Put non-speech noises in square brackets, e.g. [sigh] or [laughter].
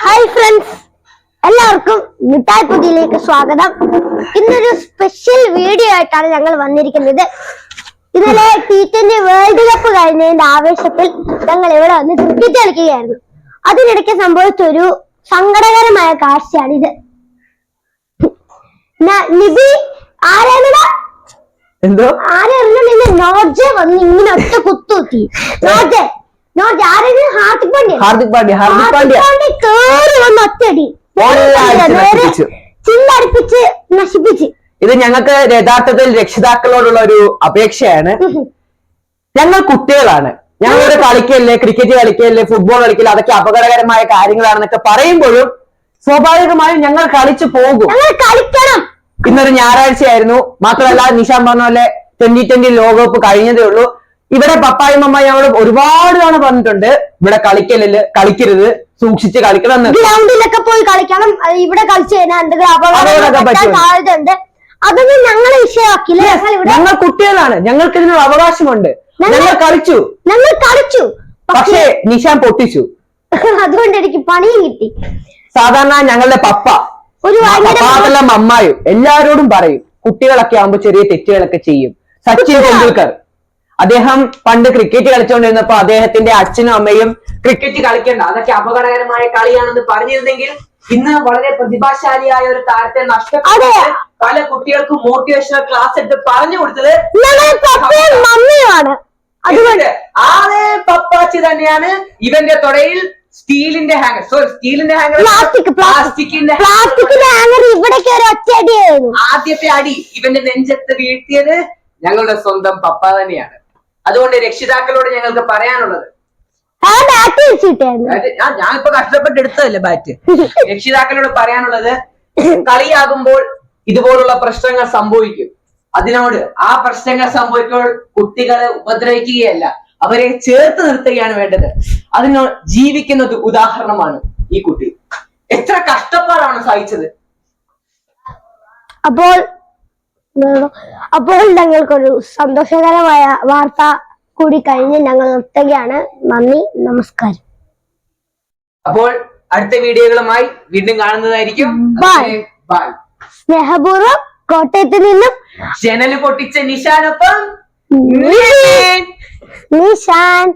Hi friends എല്ലാവർക്കും മിഠായി പുതിയിലേക്ക് സ്വാഗതം. ഇന്നൊരു സ്പെഷ്യൽ വീഡിയോ ആയിട്ടാണ് ഞങ്ങൾ വന്നിരിക്കുന്നത്. ഇന്നലെ ടി ട്വന്റി വേൾഡ് കപ്പ് കഴിഞ്ഞതിന്റെ ആവേശത്തിൽ ഞങ്ങൾ ഇവിടെ വന്ന് ക്രിക്കറ്റ് കളിക്കുകയായിരുന്നു. അതിനിടയ്ക്ക് സംഭവിച്ച ഒരു സങ്കടകരമായ കാഴ്ചയാണ് ഇത് നിബി ആരാണിടാ എന്തോ? ആരെറിഞ്ഞ നിന്നെ നോർജെ വന്ന് ഇങ്ങനെ ഒറ്റ കുത്തുത്തി നോർജെ ഹാർദിക് പാണ്ഡ്യ. ഹാർദിക് പാണ്ഡ്യ കേറി വന്ന് ചില്ലടിപ്പിച്ച് നശിപ്പിച്ച്. ഇത് ഞങ്ങൾക്ക് യഥാർത്ഥത്തിൽ രക്ഷിതാക്കളോടുള്ള ഒരു അപേക്ഷയാണ്. ഞങ്ങൾ കുട്ടികളാണ്. ഞങ്ങളൊരു കളിക്കല്ലേ ക്രിക്കറ്റ് കളിക്കല്ലേ ഫുട്ബോൾ കളിക്കല്ലേ അതൊക്കെ അപകടകരമായ കാര്യങ്ങളാണെന്നൊക്കെ പറയുമ്പോഴും സ്വാഭാവികമായും ഞങ്ങൾ കളിച്ചു പോകും. കളിക്കണം. ഇന്നൊരു ഞായറാഴ്ചയായിരുന്നു. മാത്രമല്ല നിഷാം പറഞ്ഞ പോലെ ട്വന്റി ട്വന്റി ലോകകപ്പ് കഴിഞ്ഞതേ ഉള്ളൂ. ഇവിടെ പപ്പായും അമ്മയും ഞങ്ങൾ ഒരുപാട് തവണ പറഞ്ഞിട്ടുണ്ട് ഇവിടെ കളിക്കലിൽ കളിക്കരുത് സൂക്ഷിച്ച് കളിക്കണം ഗ്രൗണ്ടിലൊക്കെ പോയി കളിക്കണം. ഇവിടെ കളിച്ചു കഴിഞ്ഞാൽ അതൊന്നും ഞങ്ങൾ വിഷയമാക്കില്ല. ഞങ്ങൾ കുട്ടികളാണ്. ഞങ്ങൾക്ക് ഇതിനൊരു അവകാശമുണ്ട്. ഞങ്ങൾ- കളിച്ചു. ഞങ്ങൾ കളിച്ചു. പക്ഷേ നിഷാൻ പൊട്ടിച്ചു. [laughs] അതുകൊണ്ട് എനിക്ക് പണിയും കിട്ടി. സാധാരണ ഞങ്ങളുടെ പപ്പ ഒരു പപ്പാതെല്ലാം അമ്മായും എല്ലാവരോടും പറയും. കുട്ടികളൊക്കെ ആവുമ്പോ ചെറിയ തെറ്റുകളൊക്കെ ചെയ്യും. സച്ചിൻ തെണ്ടുൽക്കർ അദ്ദേഹം പണ്ട് ക്രിക്കറ്റ് കളിച്ചുകൊണ്ടിരുന്നപ്പോ അദ്ദേഹത്തിന്റെ അച്ഛനും അമ്മയും ക്രിക്കറ്റ് കളിക്കണ്ട. അതൊക്കെ അപകടകരമായ കളിയാണെന്ന് പറഞ്ഞിരുന്നെങ്കിൽ ഇന്ന് വളരെ പ്രതിഭാശാലിയായ ഒരു താരത്തെ നഷ്ടപ്പെട്ടു. പല കുട്ടികൾക്കും മോട്ടിവേഷണൽ ക്ലാസ് എടുത്ത് പറഞ്ഞു കൊടുത്തത് അതേ പപ്പാച്ചി തന്നെയാണ് ഇവന്റെ തൊടയിൽ സ്റ്റീലിന്റെ ഹാങ്ങർ സോറി സ്റ്റീലിന്റെ ഹാങ്ങർ പ്ലാസ്റ്റിക് പ്ലാസ്റ്റിക്കിന്റെ പ്ലാസ്റ്റിക്കിന്റെ ഹാങ്ങർ ഒരു ഒറ്റയടിയായിരുന്നു ആദ്യത്തെ അടി ഇവന്റെ നെഞ്ചത്ത് വീഴ്ത്തിയത് ഞങ്ങളുടെ സ്വന്തം പപ്പ തന്നെയാണ്. അതുകൊണ്ട് രക്ഷിതാക്കളോട് ഞങ്ങൾക്ക് പറയാനുള്ളത്. ഇപ്പൊ കഷ്ടപ്പെട്ട് എടുത്തതല്ലേ ബാറ്റ് രക്ഷിതാക്കളോട് പറയാനുള്ളത് കളിയാകുമ്പോൾ ഇതുപോലുള്ള പ്രശ്നങ്ങൾ സംഭവിക്കും. അതിനോട് ആ പ്രശ്നങ്ങൾ സംഭവിക്കുമ്പോൾ കുട്ടികളെ ഉപദ്രവിക്കുകയല്ല അവരെ ചേർത്ത് നിർത്തുകയാണ് വേണ്ടത്. അതിന് ജീവിക്കുന്ന ഒരു ഉദാഹരണമാണ് ഈ കുട്ടി. എത്ര കഷ്ടപ്പാടാണ് സഹിച്ചത്. അപ്പോൾ? അപ്പോൾ ഞങ്ങൾക്കൊരു സന്തോഷകരമായ വാർത്ത കൂടി കഴിഞ്ഞ് ഞങ്ങൾ നിർത്തുകയാണ്. നന്ദി നമസ്കാരം. അപ്പോൾ അടുത്ത വീഡിയോകളുമായി വീണ്ടും കാണുന്നതായിരിക്കും. ബൈ. ബൈ. സ്നേഹപൂർവം കോട്ടയത്ത് നിന്നും ജനൽ പൊട്ടിച്ച നിശാനൊപ്പം നിഷാൻ.